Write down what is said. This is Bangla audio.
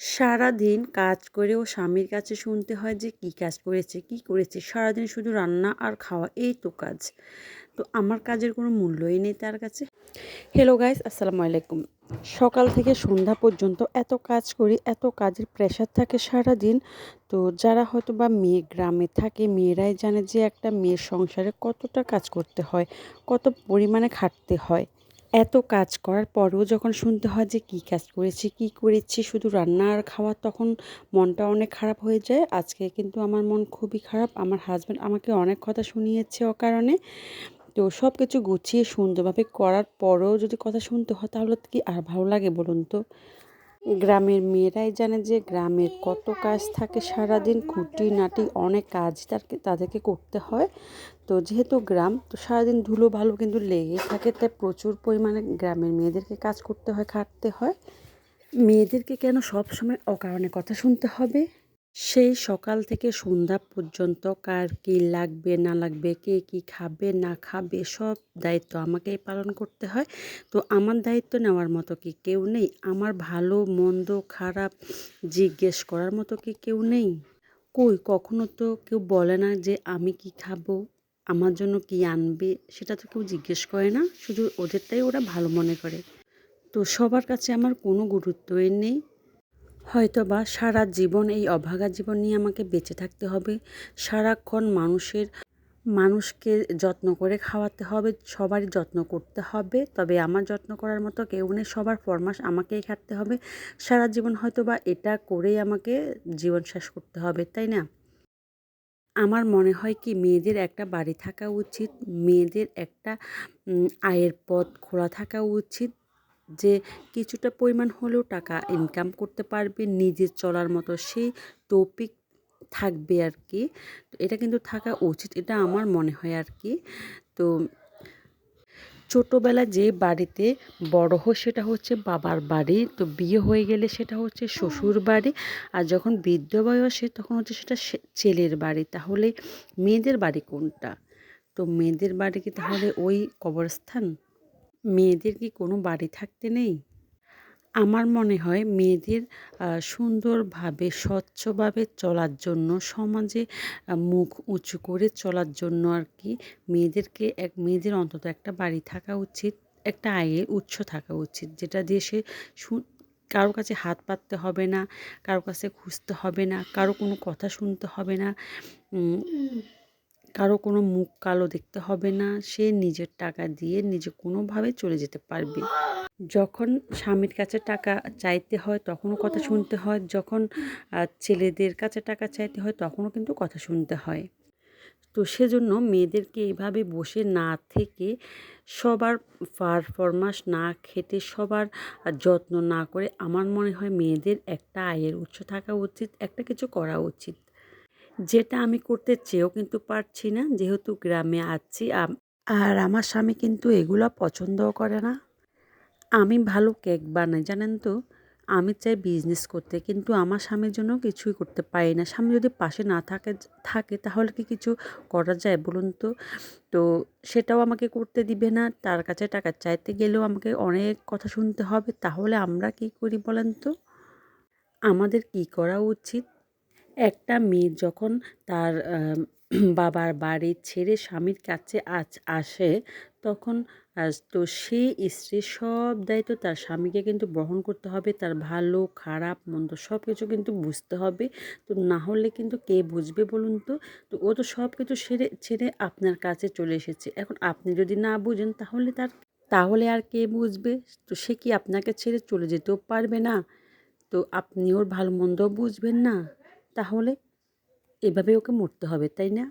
সারাদিন কাজ করেও স্বামীর কাছে শুনতে হয় যে কী কাজ করেছে, কী করেছে। সারাদিন শুধু রান্না আর খাওয়া, এই তো কাজ। তো আমার কাজের কোনো মূল্যই নেই তার কাছে। হ্যালো গাইস আসসালামু আলাইকুম। সকাল থেকে সন্ধ্যা পর্যন্ত এত কাজ করি, এত কাজের প্রেশার থাকে সারা দিন তো যারা হয়তো বা মেয়ে গ্রামে থাকে, মেয়েরাই জানে যে একটা মেয়ের সংসারে কতটা কাজ করতে হয়, কত পরিমাণে খাটতে হয়। এত কাজ করার পরেও যখন শুনতে হয় যে কী কাজ করেছি, কী করেছি, শুধু রান্না আর খাওয়া, তখন মনটা অনেক খারাপ হয়ে যায়। আজকে কিন্তু আমার মন খুবই খারাপ। আমার হাজব্যান্ড আমাকে অনেক কথা শুনিয়েছে ও কারণে। তো সব কিছু গুছিয়ে সুন্দরভাবে করার পরেও যদি কথা শুনতে হয় তাহলে কি আর ভালো লাগে বলুন তো? গ্রামের মেয়েরাই জানে যে গ্রামের কত কাজ থাকে, সারাদিন খুঁটি নাটি অনেক কাজ তাকে তাদেরকে করতে হয়। তো যেহেতু গ্রাম, তো সারাদিন ধুলো ভালো কিন্তু লেগে থাকে, তাই প্রচুর পরিমাণে গ্রামের মেয়েদেরকে কাজ করতে হয়, খাটতে হয়। মেয়েদেরকে কেন সব সময় অকারণে কথা শুনতে হবে? সেই সকাল থেকে সন্ধ্যা পর্যন্ত কার কী লাগবে, না লাগবে, কে কী খাবে, না খাবে, সব দায়িত্ব আমাকেই পালন করতে হয়। তো আমার দায়িত্ব নেওয়ার মতো কি কেউ নেই? আমার ভালো, মন্দ, খারাপ জিজ্ঞেস করার মতো কি কেউ নেই? কই, কখনো তো কেউ বলে না যে আমি কি খাব, আমার জন্য কি আনবে, সেটা তো কেউ জিজ্ঞেস করে না। শুধু ওদেরটাই ওরা ভালো মনে করে। তো সবার কাছে আমার কোনো গুরুত্বই নেই। হয়তো বা সারা জীবন এই অভাগা জীবন নিয়ে আমাকে বেঁচে থাকতে হবে। সারাক্ষণ মানুষের, মানুষকে যত্ন করে খাওয়াতে হবে, সবারই যত্ন করতে হবে। তবে আমার যত্ন করার মতো কেউ নেই, সবার ফরমাস আমাকেই খাটতে হবে। সারা জীবন হয়তো বা এটা করেই আমাকে জীবন শেষ করতে হবে, তাই না? আমার মনে হয় কি, মেয়েদের একটা বাড়ি থাকা উচিত, মেয়েদের একটা আয়ের পথ খোলা থাকা উচিত। যে কিছুটা পরিমাণ হলেও টাকা ইনকাম করতে পারবে নিজের চলার মতো সেই টপিক থাকবে আর কি। তো এটা কিন্তু থাকা উচিত, এটা আমার মনে হয় আর কি। তো ছোটোবেলা যে বাড়িতে বড় হয় সেটা হচ্ছে বাবার বাড়ি, তো বিয়ে হয়ে গেলে সেটা হচ্ছে শ্বশুর বাড়ি, আর যখন বৃদ্ধ বয়সে তখন হচ্ছে সেটা ছেলের বাড়ি। তাহলে মেয়েদের বাড়ি কোনটা? তো মেয়েদের বাড়ি কি তাহলে ওই কবরস্থান? মেয়েদের কি কোনো বাড়ি থাকতে নেই? আমার মনে হয় মেয়েদের সুন্দরভাবে, স্বচ্ছভাবে চলার জন্য, সমাজে মুখ উঁচু করে চলার জন্য আর কি মেয়েদেরকে এক, মেয়েদের অন্তত একটা বাড়ি থাকা উচিত, একটা আয়ের উৎস থাকা উচিত, যেটা দিয়ে সে কারও কাছে হাত পাততে হবে না, কারও কাছে খুঁজতে হবে না, কারও কোনো কথা শুনতে হবে না কারও কোনো মুখ কালো দেখতে হবে না, সে নিজের টাকা দিয়ে নিজে কোনোভাবে চলে যেতে পারবে। যখন স্বামীর কাছে টাকা চাইতে হয় তখনও কথা শুনতে হয়, যখন ছেলেদের কাছে টাকা চাইতে হয় তখনও কিন্তু কথা শুনতে হয়। তো সেজন্য মেয়েদেরকে এভাবে বসে না থেকে সবার পারফরমাস না খেটে সবার যত্ন না করে আমার মনে হয় মেয়েদের একটা আয়ের উৎস থাকা উচিত, একটা কিছু করা উচিত। যেটা আমি করতে চেয়েও কিন্তু পারছি না, যেহেতু গ্রামে আছি আর আমার স্বামী কিন্তু এগুলো পছন্দও করে না। আমি ভালো কেক বানাই, জানেন তো? আমি চাই বিজনেস করতে, কিন্তু আমার স্বামীর জন্য কিছুই করতে পারি না। স্বামী যদি পাশে না থাকে থাকে, তাহলে কি কিছু করা যায় বলুন তো? তো সেটাও আমাকে করতে দিবে না, তার কাছে টাকা চাইতে গেলেও আমাকে অনেক কথা শুনতে হবে, তাহলে আমরা কি করি বলেন তো? আমাদের কি করা উচিত? একটা মেয়ে যখন তার বাবার বাড়ি ছেড়ে স্বামীর কাছে আজ আসে, তখন তো সে স্ত্রীর সব দায়িত্ব তার স্বামীকে কিন্তু বহন করতে হবে, তার ভালো, খারাপ, মন্দ সব কিছু কিন্তু বুঝতে হবে। তো না হলে কিন্তু কে বুঝবে বলুন তো? তো ও তো সব কিছু সেরে, ছেড়ে আপনার কাছে চলে এসেছে। এখন আপনি যদি না বুঝেন তাহলে তার, তাহলে আর কে বুঝবে? তো সে কি আপনাকে ছেড়ে চলে যেতেও পারবে না? তো আপনি ওর ভালো মন্দ বুঝবেন না? তাহলে এভাবে ওকে মরতে হবে তাই না?